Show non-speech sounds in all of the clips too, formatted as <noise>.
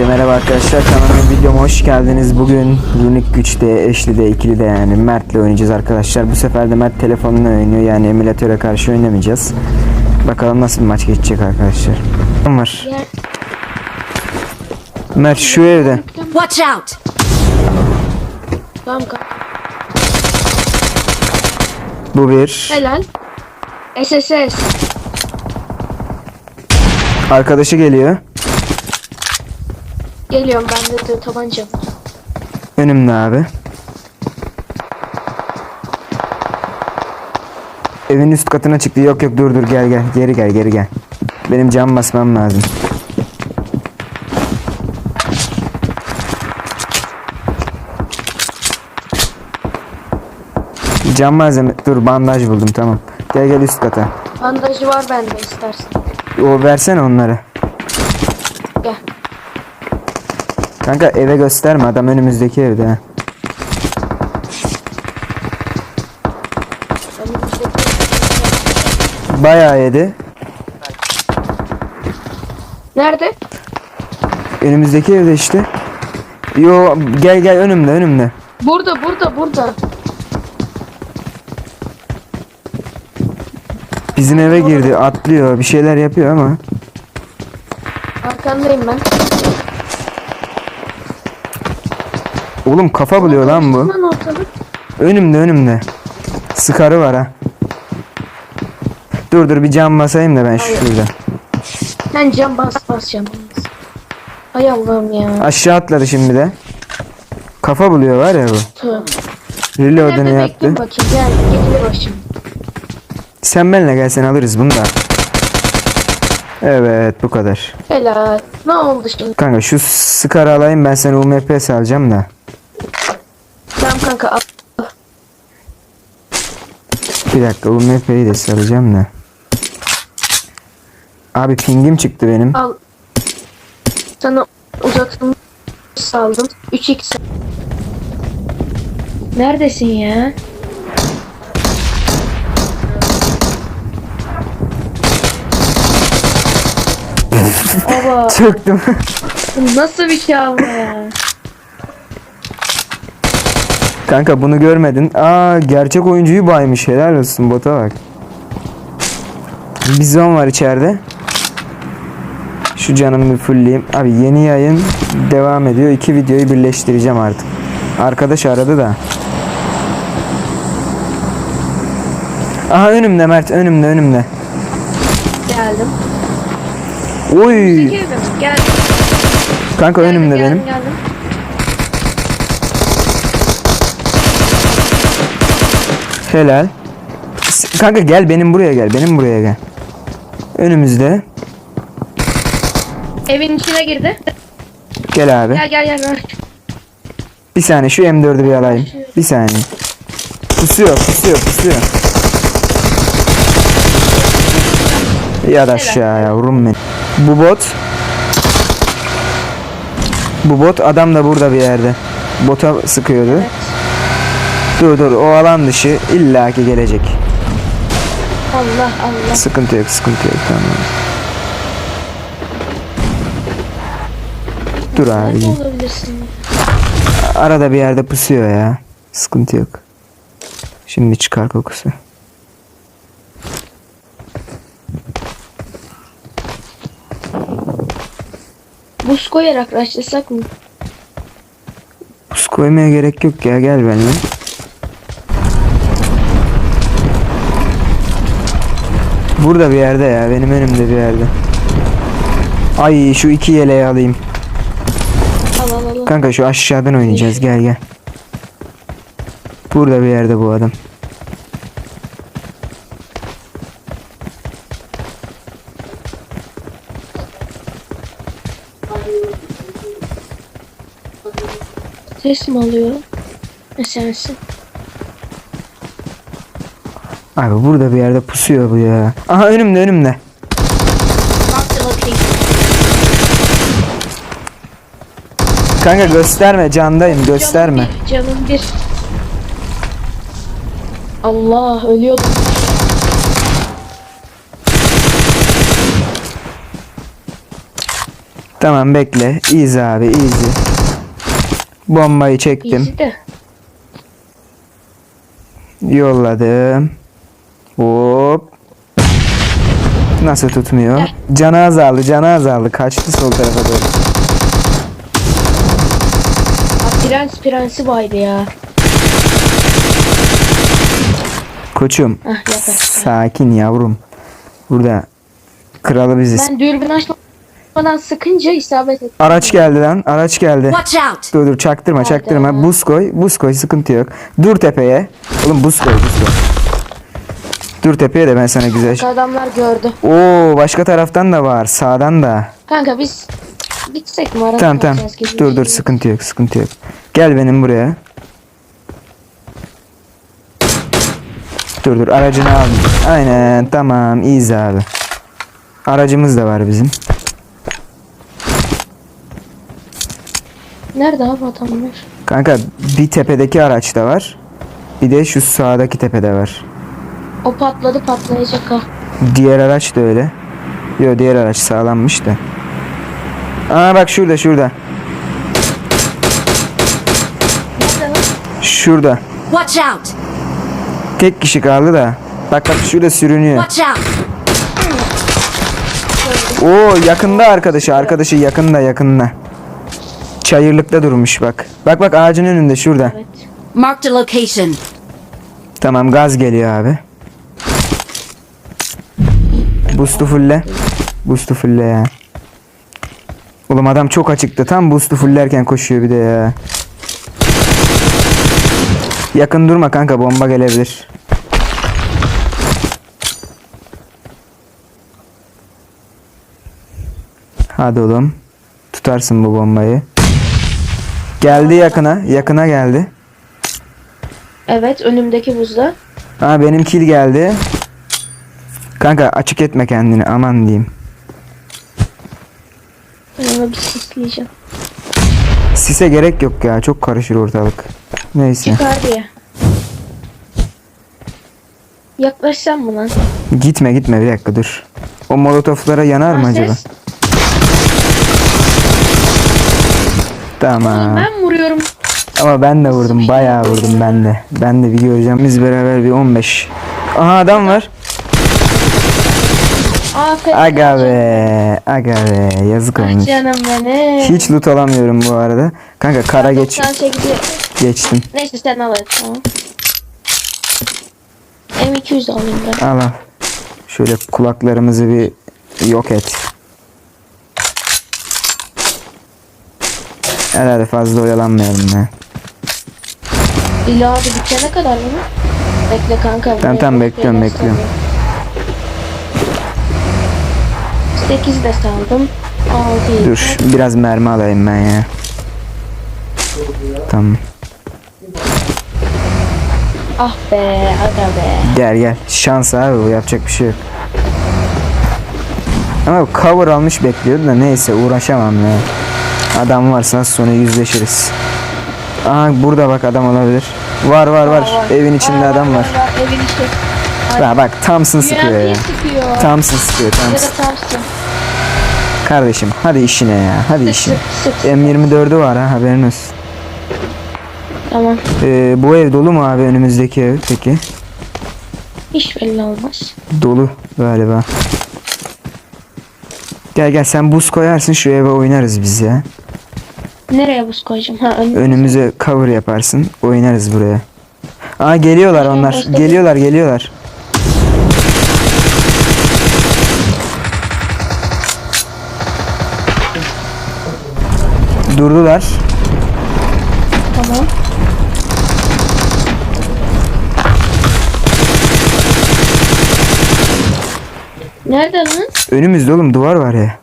Hepinize merhaba arkadaşlar kanalıma videoma hoş geldiniz. Bugün Unique güçte, eşli de, ikili de yani Mert'le oynayacağız arkadaşlar. Bu sefer de Mert telefonla oynuyor yani emülatöre karşı oynamayacağız. Bakalım nasıl bir maç geçecek arkadaşlar. Var? Mert şu evde. Watch out! Tamam. Bu bir. Helal. SSS. Arkadaşı geliyor. Geliyorum bende de tabanca. var. Önümde abi. Evin üst katına çıktı. Yok yok dur dur gel gel. Geri gel geri gel. Benim cam basmam lazım. Cam malzeme. Dur bandaj buldum tamam. Gel gel üst kata. Bandajı var bende istersen. O versene onları. Gel. Kanka eve gösterme adam önümüzdeki evde. Bayağı yedi. Nerede? Önümüzdeki evde işte. Yo gel gel önümde önümde. Burada burada burada. Bizim eve girdi atlıyor bir şeyler yapıyor ama. Arkandayım ben. Oğlum kafa buluyor lan bu. Lan ortalık. Önümde önümde. Sıkarı var ha. Dur dur bir cam basayım da ben şurada. Sen cam bas bas cam bas. Ay Allah'ım ya. Aşağı atladı şimdi de. Kafa buluyor var ya bu. Tövbe. Nerede yaptı. bakayım gel. Sen benimle gelsen alırız bunu da. Evet bu kadar. Helal. Ne oldu şimdi? Kanka şu sıkarı alayım ben sana UMP salacağım da. Kanka al. Bir dakika UMP'yi de salacağım da. Abi pingim çıktı benim. al. Sana uzaktan saldım. 3x. Neredesin ya? <laughs> Baba Çöktüm. bu nasıl bir şey ama ya? Kanka bunu görmedin. Aa gerçek oyuncuyu baymış. Helal olsun bota bak. Bizon var içeride. Şu canımı fullleyeyim. Abi yeni yayın devam ediyor. İki videoyu birleştireceğim artık. Arkadaş aradı da. Aha önümde Mert önümde önümde. Geldim. Oy. Girdim. Gel. Kanka önümde geldim, benim. Geldim. Helal. Kanka gel benim buraya gel. Benim buraya gel. Önümüzde. Evin içine girdi. Gel abi. Gel gel gel. gel. Bir saniye şu M4'ü bir alayım. Bir saniye. Pusuyor, pusuyor, pusuyor. Yat aşağı yavrum benim. Bu bot. Bu bot adam da burada bir yerde. Bota sıkıyordu. Dur dur o alan dışı illaki gelecek. Allah Allah. Sıkıntı yok, sıkıntı yok tamam. Dur abicim. olabilirsin? Arada bir yerde pusuyor ya. Sıkıntı yok. Şimdi çıkar kokusu. Buz koyarak raşlasak mı? Pus koymaya gerek yok ya gel benimle. Burada bir yerde ya benim önümde bir yerde. Ay şu iki yeleği alayım. Al al al. Kanka şu aşağıdan oynayacağız gel gel. Burada bir yerde bu adam. Ses mi alıyor? Ne sensin? Abi burada bir yerde pusuyor bu ya. Aha önümde önümde. Kanka gösterme candayım gösterme. Canım bir, canım bir. Allah ölüyordum. Tamam bekle. Easy abi easy. Bombayı çektim. Easy de. Yolladım. Hop. Nasıl tutmuyor? Canı azaldı, canı azaldı. Kaçtı sol tarafa doğru. Prens prensi baydı ya. Koçum. Yakar. Sakin yavrum. Burada kralı biziz. Ben dürbün açmadan sıkınca isabet ettim. Araç geldi lan. Araç geldi. Watch out! Dur dur çaktırma çaktırma. Buz koy. Buz koy sıkıntı yok. Dur tepeye. Oğlum buz koy buz koy. Dur tepeye de ben sana güzel. Adamlar gördü. Oo başka taraftan da var. Sağdan da. Kanka biz gitsek mi? Arada Tamam tamam. Dur dur sıkıntı yok sıkıntı yok. Gel benim buraya. Dur dur aracını al. Aynen tamam iyiyiz abi. Aracımız da var bizim. Nerede abi adamlar? Kanka bir tepedeki araç da var. Bir de şu sağdaki tepede var. O patladı patlayacak ha. Diğer araç da öyle. Yo diğer araç sağlanmış da. Aa bak şurada şurada. Şurada. Watch out! Tek kişi kaldı da. Bak bak şurada sürünüyor. Watch out! Oo yakında arkadaşı arkadaşı yakında yakında. Çayırlıkta durmuş bak. Bak bak ağacın önünde şurada. Evet. Marked a location. Tamam gaz geliyor abi. Boost'u fulle. Boost'u fulle ya. Oğlum adam çok açıktı. Tam boost'u fullerken koşuyor bir de ya. Yakın durma kanka bomba gelebilir. Hadi oğlum. Tutarsın bu bombayı. Geldi yakına. Yakına geldi. Evet önümdeki buzda. Ha benim kill geldi. Kanka açık etme kendini aman diyeyim. Onu bir sisleyeceğim. Sise gerek yok ya çok karışır ortalık. Neyse. Çıkar diye. Yaklaşsam mı lan? Gitme gitme bir dakika dur. O molotoflara yanar mı acaba? ses. Tamam. Ben vuruyorum. Ama ben de vurdum bayağı vurdum ben de. Ben de bir göreceğim. Biz beraber bir 15. Aha adam var. Aferin. Aga be. Aga be. Yazık olmuş. canım benim. Hiç loot alamıyorum bu arada. Kanka kara geç 98'i geçtim. Neyse sen al hadi tamam. M200 de alayım ben. Al al. Şöyle kulaklarımızı bir yok et. Herhalde fazla oyalanmayalım ya. İlla abi bitene kadar mı? Bekle kanka. Tamam, tamam, bekliyorum, bekliyorum. 8 de saldım. 6 Dur biraz mermi alayım ben ya. Tamam. Ah be aga be. Gel gel. Şans abi bu yapacak bir şey yok. Ama cover almış bekliyordu da neyse uğraşamam ya. Adam varsa sonra yüzleşiriz. Aha burada bak adam olabilir. Var var var. Aa, Evin içinde Aa, adam var. Evin içinde. Ha bak Thompson sıkıyor ya. UMP sıkıyor. Thompson sıkıyor Ya da Thompson. Kardeşim hadi işine ya. Hadi Sık işine. sık sık. M24'ü var ha haberin olsun. Tamam. Ee, bu ev dolu mu abi önümüzdeki ev peki? Hiç belli olmaz. Dolu galiba. Gel gel sen buz koyarsın şu eve oynarız biz ya. Nereye buz koyacağım? Ha ön... Önümüze cover yaparsın oynarız buraya. Aa geliyorlar onlar. Geliyorlar geliyorlar. Durdular. Tamam. Nerede lan? Önümüzde oğlum duvar var ya.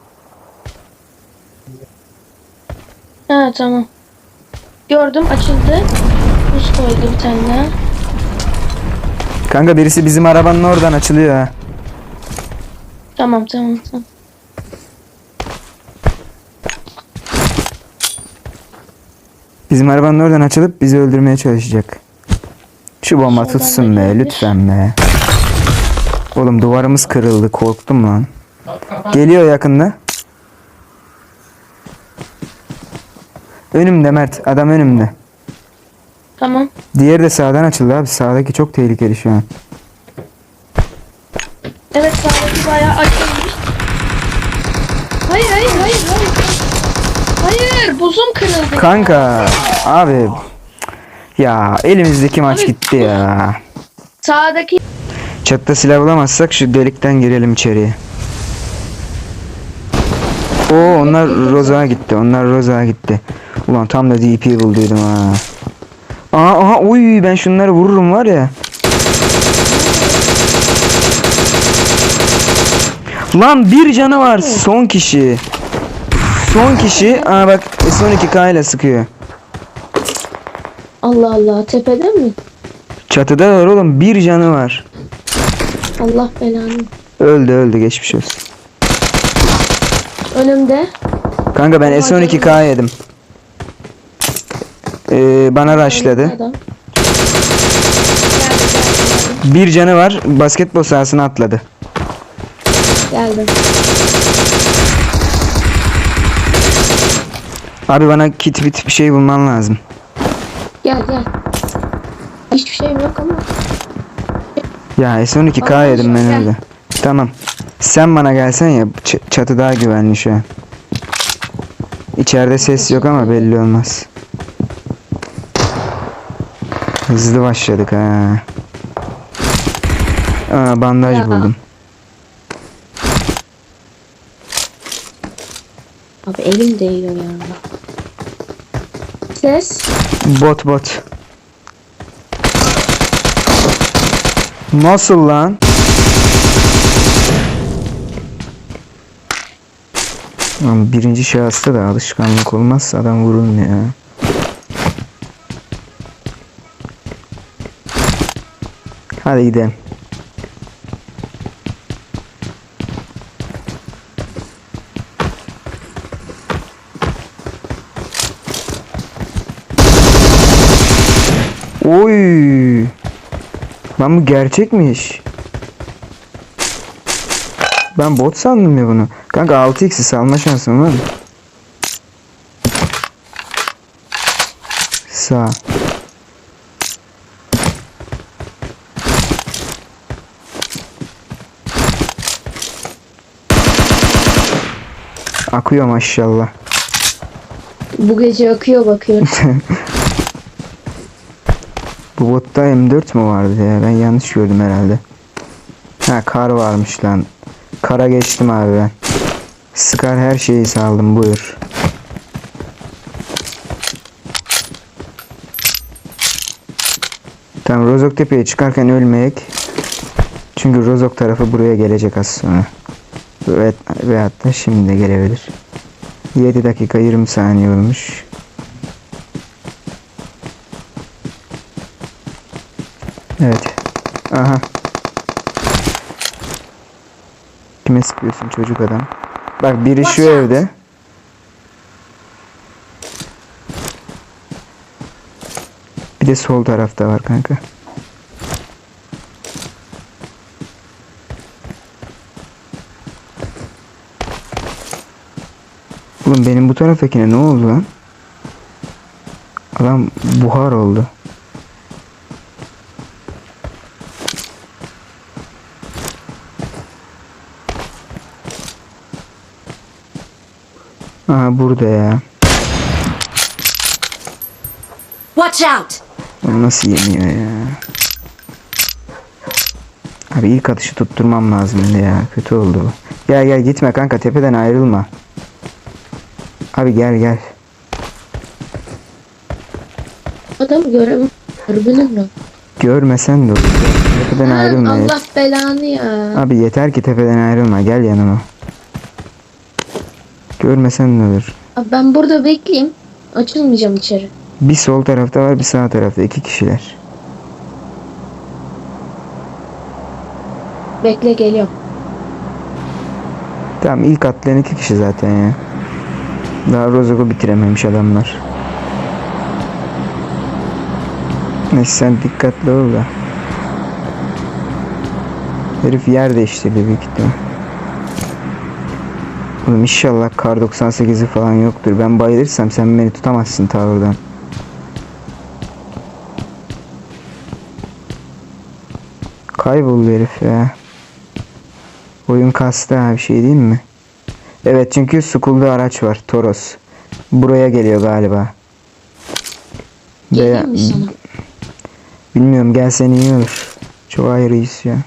Ha tamam. Gördüm açıldı. Buz koydu bir tane daha. Kanka birisi bizim arabanın oradan açılıyor ha. Tamam tamam tamam. Bizim arabanın oradan açılıp bizi öldürmeye çalışacak. Şu bomba Soldan tutsun da be lütfen be. Oğlum duvarımız kırıldı korktum lan. Geliyor yakında. Önümde Mert. Adam önümde. Tamam. Diğeri de sağdan açıldı abi. Sağdaki çok tehlikeli şu an. Evet sağdaki bayağı açılmış. Hayır hayır hayır hayır. Buzum kırıldı. Kanka abi ya elimizdeki maç Abi, gitti ya. Sağdaki Çatıda silah bulamazsak şu delikten girelim içeriye. Oo onlar Roza'ya gitti. Onlar Roza'ya gitti. Ulan tam da DP bulduydum ha. Aa, aha uy ben şunları vururum var ya. Lan bir canı var son kişi. Son kişi. Aa bak S12K ile sıkıyor. Allah Allah tepede mi? Çatıda var oğlum bir canı var. Allah belanı. Öldü öldü geçmiş olsun. Önümde. Kanka ben S12K yedim. Ee, bana rushladı. Bir canı var. Basketbol sahasına atladı. Geldim. Abi bana kit bit bir şey bulman lazım. Gel gel. Hiçbir şeyim yok ama. Ya S12K Allah yedim ben öyle. Tamam. Sen bana gelsen ya ç- çatı daha güvenli şu an. İçeride ses yok ama belli olmaz. Hızlı başladık ha. Aa, bandaj Ya. buldum. Abi elim değiyor ya. Ses. Bot bot. Nasıl lan? Birinci şahısta da alışkanlık olmazsa adam vurulmuyor. Hadi gidelim. Oy. Lan bu gerçekmiş. Ben bot sandım ya bunu. Kanka 6x'i salma şansım var mı? Sağ. Akıyor maşallah. Bu gece akıyor bakıyorum. <laughs> Bu botta M4 mu vardı ya? Ben yanlış gördüm herhalde. Ha kar varmış lan. Kara geçtim abi ben. Scar her şeyi saldım buyur. Tamam Rozok Tepe'ye çıkarken ölmeyek. Çünkü Rozok tarafı buraya gelecek az sonra. Ve, ve hatta şimdi de gelebilir. 7 dakika 20 saniye olmuş. Evet. Aha. Kime sıkıyorsun çocuk adam? Bak biri şu Watch out. evde. Bir de sol tarafta var kanka. Oğlum benim bu taraftakine ne oldu lan? Adam buhar oldu. Aha burada ya. Watch out! Onu nasıl yemiyor ya? Abi ilk atışı tutturmam lazım ya. Kötü oldu bu. Gel gel gitme kanka tepeden ayrılma. Abi gel gel. Adamı göremiyorum. Dürbünüm yok. Görmesen de olur. Tepeden Lan ayrılma. ya. Allah belanı ya. Abi yeter ki tepeden ayrılma. Gel yanıma. Görmesen ne olur. Abi ben burada bekleyeyim. Açılmayacağım içeri. Bir sol tarafta var bir sağ tarafta. iki kişiler. Bekle geliyorum. Tamam ilk atlayan iki kişi zaten ya. Daha Rozok'u bitirememiş adamlar. Neyse sen dikkatli ol da. Herif yer değiştirdi büyük ihtimal. Oğlum inşallah kar 98'i falan yoktur. Ben bayılırsam sen beni tutamazsın ta oradan. Kayboldu herif ya. Oyun kastı ha bir şey değil mi? Evet çünkü Skull'da araç var. Toros. Buraya geliyor galiba. Sana? Bilmiyorum gelsen iyi olur. Çok ayrıyız ya.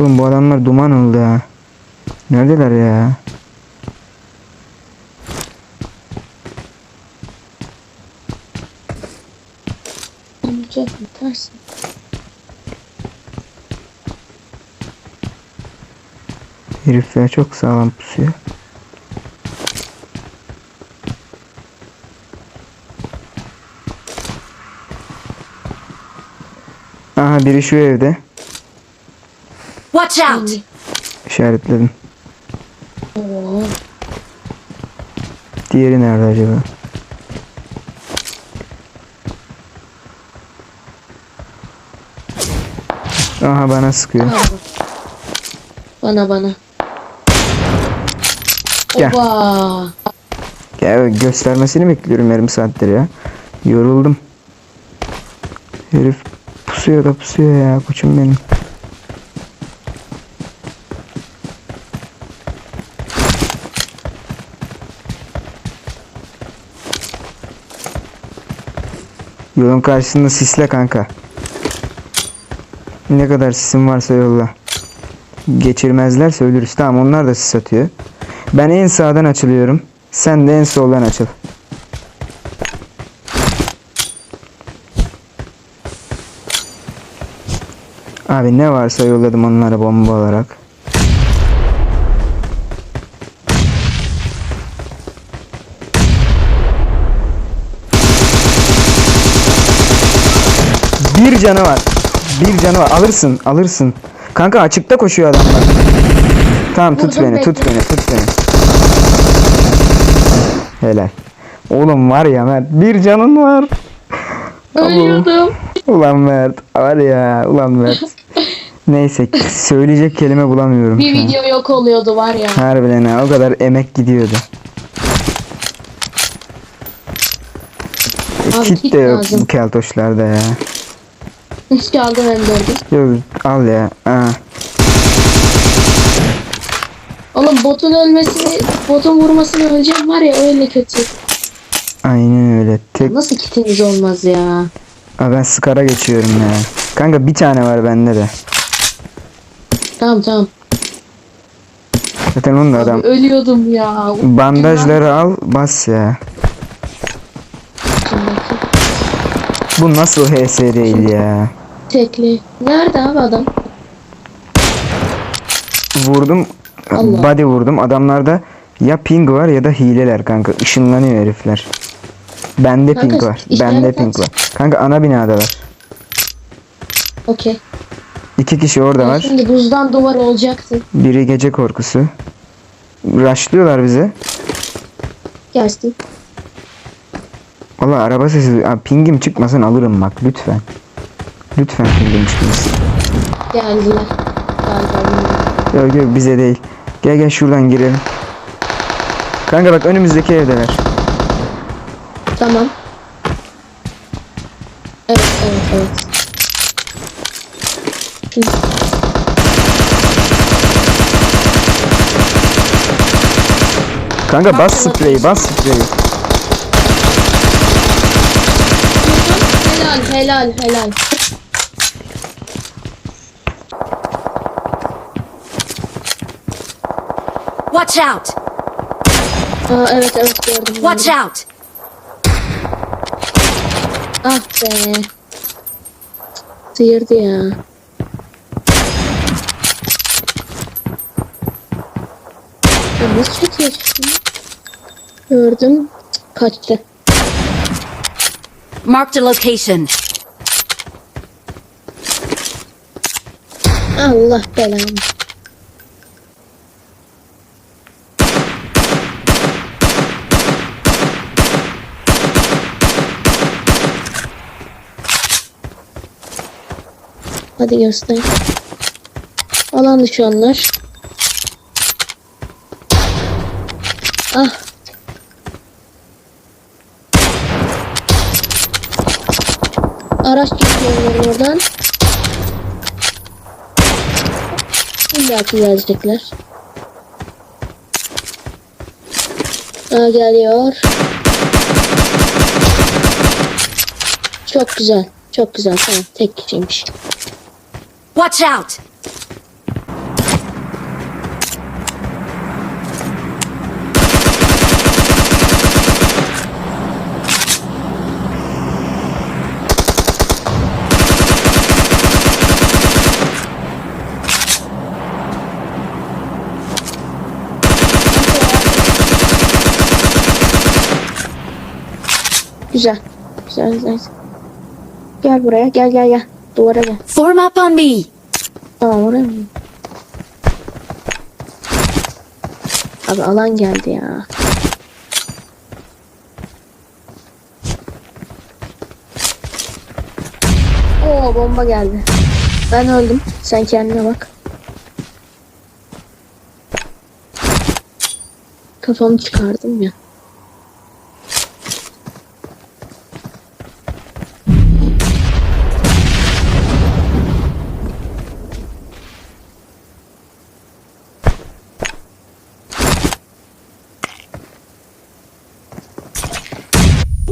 Oğlum bu adamlar duman oldu ha. Neredeler ya? Olacak mı? Ters. Herifler çok sağlam pusuyor. Aha biri şu evde. Watch out! İşaretledim. Oo. Diğeri nerede acaba? Aha bana sıkıyor. Bana bana. Gel. Oba. Ya göstermesini bekliyorum yarım saattir ya. Yoruldum. Herif pusuyor da pusuyor ya koçum benim. Yolun karşısında sisle kanka. Ne kadar sisim varsa yolla. Geçirmezlerse ölürüz. Tamam onlar da sis atıyor. Ben en sağdan açılıyorum. Sen de en soldan açıl. Abi ne varsa yolladım onlara bomba olarak. Bir canı var. Bir canı var. Alırsın, alırsın. Kanka açıkta koşuyor adamlar. Tamam tut beni, tut beni, tut beni. Helal. Oğlum var ya Mert bir canın var. Ölüyordum. Ulan Mert var ya ulan Mert. <laughs> Neyse söyleyecek kelime bulamıyorum. Bir şu an. video yok oluyordu var ya. Harbiden ha o kadar emek gidiyordu. Abi, kit kit de yok lazım. bu keltoşlarda ya. Hiç aldım M4'ü. Yok al ya. Aa. Oğlum botun ölmesini, botun vurmasını öleceğim var ya öyle kötü. Aynen öyle. Tek Nasıl kitiniz olmaz ya? Aa, ben skara geçiyorum ya. Kanka bir tane var bende de. Tamam tamam. Zaten onun da adam. Abi, ölüyordum ya. Bandajları al bas ya. Bu nasıl HS değil ya. Tekli. Nerede abi adam? Vurdum. Allah. Body vurdum. Adamlarda ya ping var ya da hileler kanka. Işınlanıyor herifler. Bende Kanka, ping var. Bende ping var. Kanka ana binadalar. Okey. İki kişi orada var. Şimdi buzdan duvar olacaktı. Biri gece korkusu. Rushlıyorlar bize. Gelsin. Valla araba sesi. Aa, pingim çıkmasın alırım bak lütfen. Lütfen pingim çıkmasın. Geldiler. Galiba. Yok yok bize değil. Gel gel şuradan girelim. Kanka bak önümüzdeki evdeler. Tamam. Evet evet evet. Kanka bas spreyi bas spreyi. helal helal helal. Watch out! Aa, evet evet gördüm. Watch out! Ah be. Sıyırdı ya. Ya nasıl çatıya çıktın? Gördüm. Kaçtı. Marked a location. Allah belanı. Hadi göster. Alan dışı onlar. Ah. Araç geçiyorlar oradan. İlla ki gelecekler. Aa, geliyor. Çok güzel. Çok güzel. Tamam. Tek kişiymiş. Watch out! Güzel. Güzel güzel. Gel buraya. Gel gel gel. Duvara gel. Form up on me! Tamam oraya mı? Abi alan geldi ya. Oo bomba geldi. Ben öldüm. Sen kendine bak. Kafamı çıkardım ya.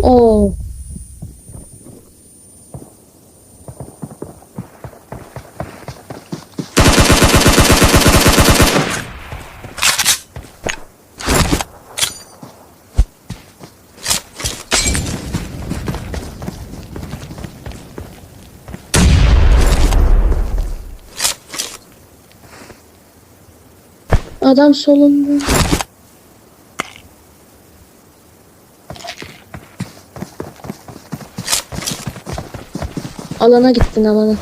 Oo. Adam solunda. Alana gittin alana.